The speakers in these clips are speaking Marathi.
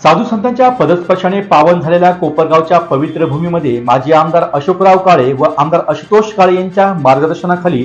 साधू संतांच्या पदस्पर्शाने पावन झालेल्या कोपरगावच्या पवित्र भूमीमध्ये माजी आमदार अशोकराव काळे व आमदार आशुतोष काळे यांच्या मार्गदर्शनाखाली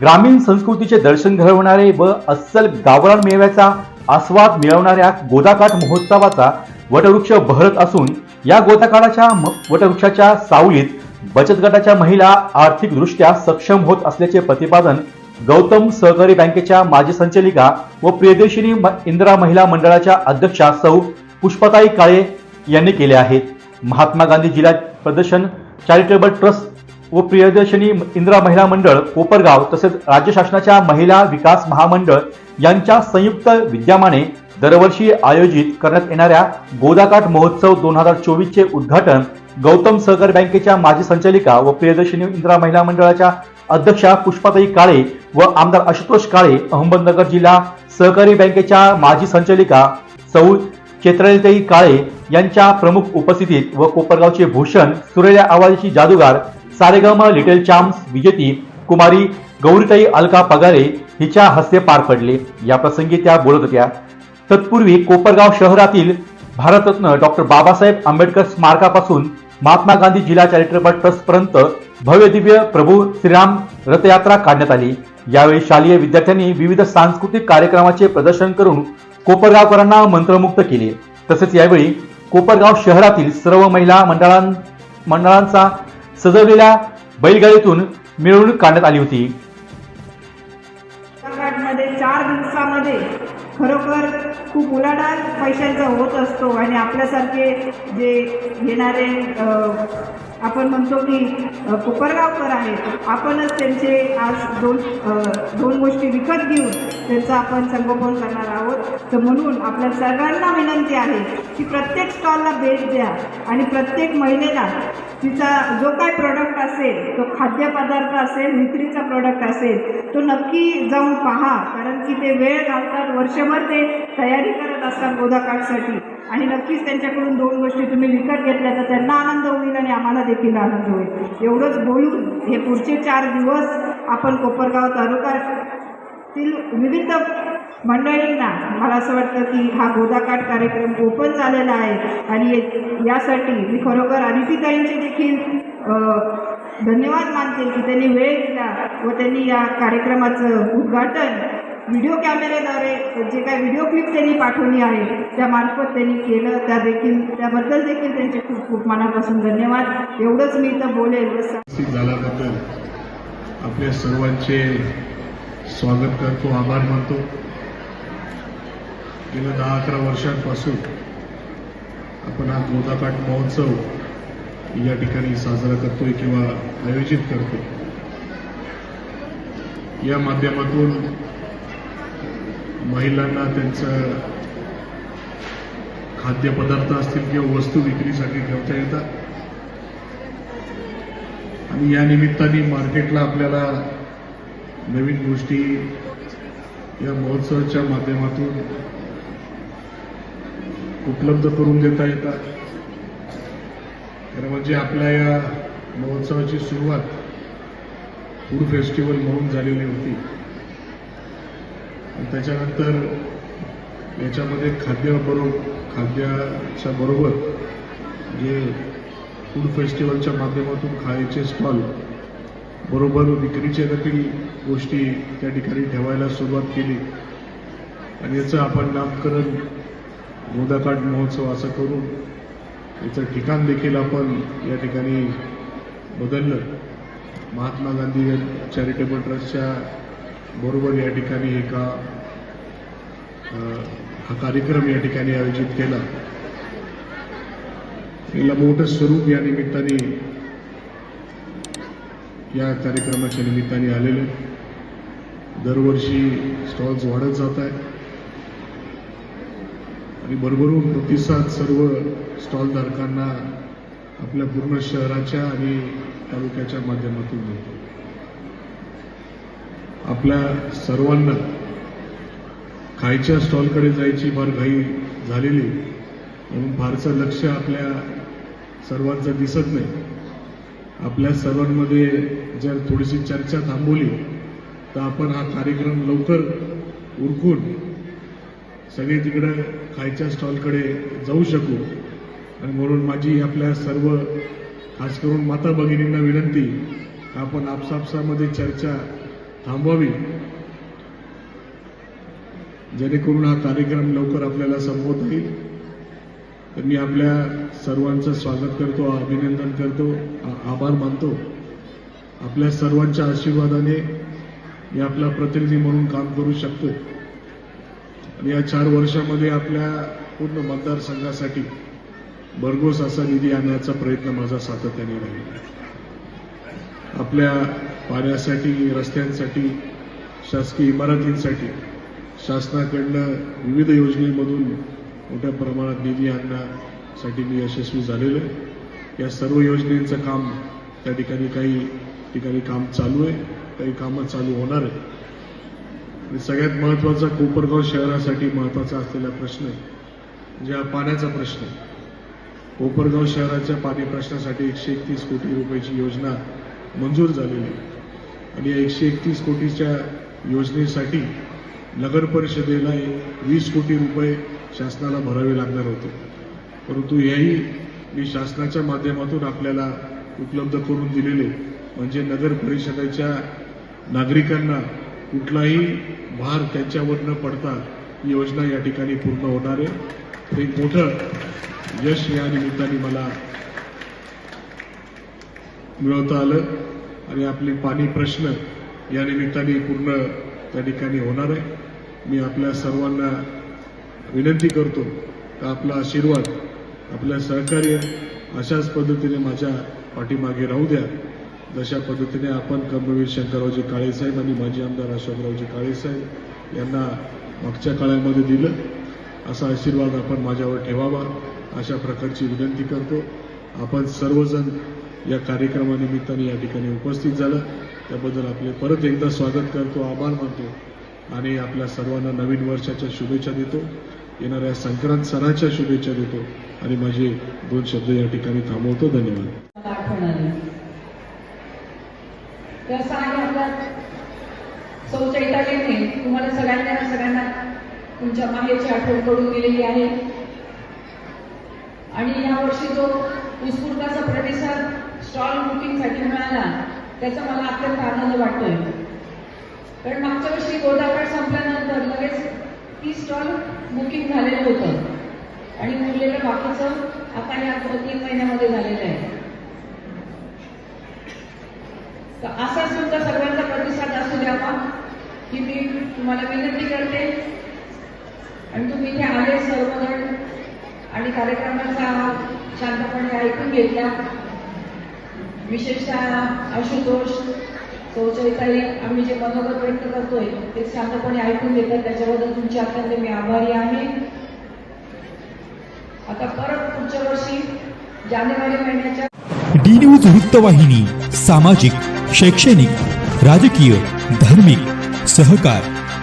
ग्रामीण संस्कृतीचे दर्शन घडवणारे व अस्सल गावरान मेव्याचा आस्वाद मिळवणाऱ्या गोदाकाठ महोत्सवाचा वटवृक्ष बहरत असून या गोदाकाठाच्या वटवृक्षाच्या सावलीत बचत गटाच्या महिला आर्थिकदृष्ट्या सक्षम होत असल्याचे प्रतिपादन गौतम सहकारी बँकेच्या माजी संचालिका व प्रियदर्शिनी इंदिरा महिला मंडळाच्या अध्यक्षा सौ पुष्पाताई काळे यांनी केले आहेत. महात्मा गांधी जिल्हा प्रदर्शन चॅरिटेबल ट्रस्ट व प्रियदर्शनी इंदिरा महिला मंडळ कोपरगाव तसेच राज्य शासनाच्या महिला विकास महामंडळ यांच्या संयुक्त विद्यमाने दरवर्षी आयोजित करण्यात येणाऱ्या गोदाकाठ महोत्सव दोन हजार चोवीसचे उद्घाटन गौतम सहकारी बँकेच्या माजी संचालिका व प्रियदर्शनी इंदिरा महिला मंडळाच्या अध्यक्षा पुष्पाताई काळे व आमदार आशुतोष काळे अहमदनगर जिल्हा सहकारी बँकेच्या माजी संचालिका सौ चेत्रालीताई काळे यांच्या प्रमुख उपस्थितीत व कोपरगावचे भूषण सुरेल्या आवाजाची जादूगार सारेगाम लिटल चाम्स विजेती कुमारी गौरीताई अलका पगारे हिच्या हस्ते पार पडले. या प्रसंगी त्या बोलत होत्या. तत्पूर्वी कोपरगाव शहरातील भारतरत्न डॉक्टर बाबासाहेब आंबेडकर स्मारकापासून महात्मा गांधी जिल्हा चॅरिटेबल ट्रस्ट पर्यंत भव्य दिव्य प्रभू श्रीराम रथयात्रा काढण्यात आली. यावेळी शालेय विद्यार्थ्यांनी विविध सांस्कृतिक कार्यक्रमाचे प्रदर्शन करून कोपरगावकरांना मंत्रमुक्त केले. तसेच यावेळी कोपरगाव शहरातील सर्व महिला मंडळां मंडळांचा सजवलेल्या बैलगाडीतून मिळवून काढण्यात आली होती. चार दिवसामध्ये खरोखर खूप उलाढाल पैशांचा होत असतो आणि आपल्यासारखे जे घेणारे आपण म्हणतो की कोपरगावकर आहेत आपणच त्यांचे आज दोन दोन गोष्टी विकत घेऊन त्यांचं आपण संगोपन करणार आहोत. तर म्हणून आपल्या सर्वांना विनंती आहे की प्रत्येक स्टॉलला भेट द्या आणि प्रत्येक महिलेला तिचा जो काय प्रोडक्ट असेल तो खाद्यपदार्थ असेल विक्रीचा प्रोडक्ट असेल तो नक्की जाऊन पहा. कारण की ते वेळ घालतात वर्षभर ते तयारी करत असतात गोदाकाठसाठी. आणि नक्कीच त्यांच्याकडून दोन गोष्टी तुम्ही विकत घेतल्या तर त्यांना आनंद होईल आणि आम्हाला देखील आनंद होईल. एवढंच बोलून हे पुढचे चार दिवस आपण कोपरगाव तालुक्यातील विविध मंडळींना मला असं वाटतं की हा गोदाकाठ कार्यक्रम ओपन झालेला आहे. आणि यासाठी मी खरोखर आदितीताईंचे देखील धन्यवाद मानते की त्यांनी वेळ दिला व त्यांनी या कार्यक्रमाचं उद्घाटन व्हिडिओ कॅमेऱ्याद्वारे जे काही व्हिडिओ क्लिप त्यांनी पाठवली आहे त्यामार्फत त्यांनी केलं. त्या देखील त्याबद्दल देखील त्यांचे खूप खूप मनापासून धन्यवाद. एवढंच मी इथं बोलेल झाल्याबद्दल आपल्या सर्वांचे स्वागत करतो आभार मानतो. गेल्या दहा अकरा वर्षांपासून आपण हा गोदाकाठ महोत्सव या ठिकाणी साजरा करतोय किंवा आयोजित करतोय. या माध्यमातून महिलांना त्यांचं खाद्यपदार्थ असतील किंवा वस्तू विक्रीसाठी ठेवता येतात. आणि या निमित्ताने मार्केटला आपल्याला नवीन गोष्टी या महोत्सवाच्या माध्यमातून उपलब्ध करून देता येतात. खरं म्हणजे आपल्या या महोत्सवाची सुरुवात फूड फेस्टिवल म्हणून झालेली होती. आणि त्याच्यानंतर याच्यामध्ये खाद्याबरोबर खाद्याच्या बरोबर जे फूड फेस्टिवलच्या माध्यमातून खायचे स्टॉल बरोबर विक्रीच्या देखील गोष्टी त्या ठिकाणी ठेवायला सुरुवात केली. आणि याचं आपण नामकरण गोदाकाठ महोत्सव असं करून याचं ठिकाण देखील आपण या ठिकाणी बदललं. महात्मा गांधी चॅरिटेबल ट्रस्टच्या बरोबर या ठिकाणी एका हा कार्यक्रम या ठिकाणी आयोजित केला. याला मोठं स्वरूप या निमित्ताने या कार्यक्रमाच्या निमित्ताने आलेले दरवर्षी स्टॉल्स वाढत जात आहेत. आणि भरभरून प्रतिसाद सर्व स्टॉल धारकांना आपल्या पूर्ण शहराच्या आणि तालुक्याच्या माध्यमातून मिळतो आपल्या सर्वांना खायच्या स्टॉलकडे जायची फार घाई झालेली म्हणून फारसं लक्ष आपल्या सर्वांचं दिसत नाही. आपल्या सर्वांमध्ये जर थोडीशी चर्चा थांबवली तर आपण हा कार्यक्रम लवकर उरकून सगळे तिकडं खायच्या स्टॉलकडे जाऊ शकू. आणि म्हणून माझी आपल्या सर्व खास करून माता भगिनींना विनंती आपण आपसापसामध्ये चर्चा थांबवावी. जेणेकरून हा कार्यक्रम लवकर आपल्याला संपवता येईल. तर मी आपल्या सर्वांचं स्वागत करतो अभिनंदन करतो आभार मानतो. आपल्या सर्वांच्या आशीर्वादाने मी आपला प्रतिनिधी म्हणून काम करू शकतो. आणि या चार वर्षामध्ये आपल्या पूर्ण मतदारसंघासाठी भरघोस असा निधी आणण्याचा प्रयत्न माझा सातत्याने राहील. आपल्या पाण्यासाठी रस्त्यांसाठी शासकीय इमारतींसाठी शासनाकडनं विविध योजनेमधून मोठ्या प्रमाणात निधी आणण्यासाठी मी यशस्वी झालेलो आहे. या सर्व योजनेचं काम त्या ठिकाणी काही ठिकाणी काम चालू आहे काही कामं चालू होणार आहे आणि सगळ्यात महत्त्वाचा कोपरगाव शहरासाठी महत्त्वाचा असलेला प्रश्न म्हणजे हा पाण्याचा प्रश्न आहे. कोपरगाव शहराच्या पाणी प्रश्नासाठी एकशे एकतीस कोटी रुपयाची योजना मंजूर झालेली आहे. आणि या एकशे एकतीस कोटीच्या योजनेसाठी नगर परिषदेला वीस कोटी रुपये शासनाला भरावे लागणार होते. परंतु याही मी शासनाच्या माध्यमातून आपल्याला उपलब्ध करून दिलेले म्हणजे नगर परिषदेच्या नागरिकांना कुठलाही भार त्यांच्यावर न पडता ही योजना या ठिकाणी पूर्ण होणार आहे. एक मोठं यश या निमित्ताने मला मिळवता आलं आणि आपले पाणी प्रश्न या निमित्ताने पूर्ण त्या ठिकाणी होणार आहे. मी आपल्या सर्वांना विनंती करतो का आपला आशीर्वाद आपल्या सहकार्य अशाच पद्धतीने माझ्या पाठीमागे राहू द्या. जशा पद्धतीने आपण कर्मवीर शंकररावजी काळेसाहेब आणि माजी आमदार अशोकरावजी काळेसाहेब यांना मागच्या काळामध्ये दिलं असा आशीर्वाद आपण माझ्यावर ठेवावा. अशा प्रकारची विनंती करतो. आपण सर्वजण या कार्यक्रमानिमित्ताने या ठिकाणी उपस्थित झालं. त्याबद्दल आपले परत एकदा स्वागत करतो आभार मानतो आणि आपल्या सर्वांना नवीन वर्षाच्या शुभेच्छा देतो. येणाऱ्या संक्रांत सणाच्या शुभेच्छा देतो आणि माझे दोन शब्द या ठिकाणी थांबवतो. धन्यवाद. मला आठवण आली कसं आहे आपला तुम्हाला सगळ्यांना सगळ्यांना तुमच्या माहेरची आठवण करून दिलेली आहे. आणि यावर्षी जो उत्स्फूर्त असा प्रतिसाद स्टॉल बुकिंगसाठी मिळाला त्याचा मला अत्यंत आनंद वाटतोय. कारण मागच्या वर्षी गोदावळ संपल्यानंतर लगेच ती स्टॉल बुकिंग झालेलं होतं. आणि उरलेलं बाकीचं आता या तीन महिन्यामध्ये झालेलं आहे तर असा सुद्धा सगळ्यांचा प्रतिसाद असू द्यावा ही मी तुम्हाला विनंती करते. आणि तुम्ही इथे आले सर्वजण. आणि कार्यक्रमाचा शांतपणे ऐकून घेतला. विशेषतः आशुतोष चौचैताई आम्ही जे मनोगत व्यक्त करतोय ते शांतपणे ऐकून घेतात. त्याच्याबद्दल तुमचे अत्यंत मी आभारी आहे. आता परत पुढच्या वर्षी जानेवारी महिन्याच्या डी न्यूज वृत्तवाहिनी सामाजिक शैक्षणिक राजकीय धार्मिक सहकार.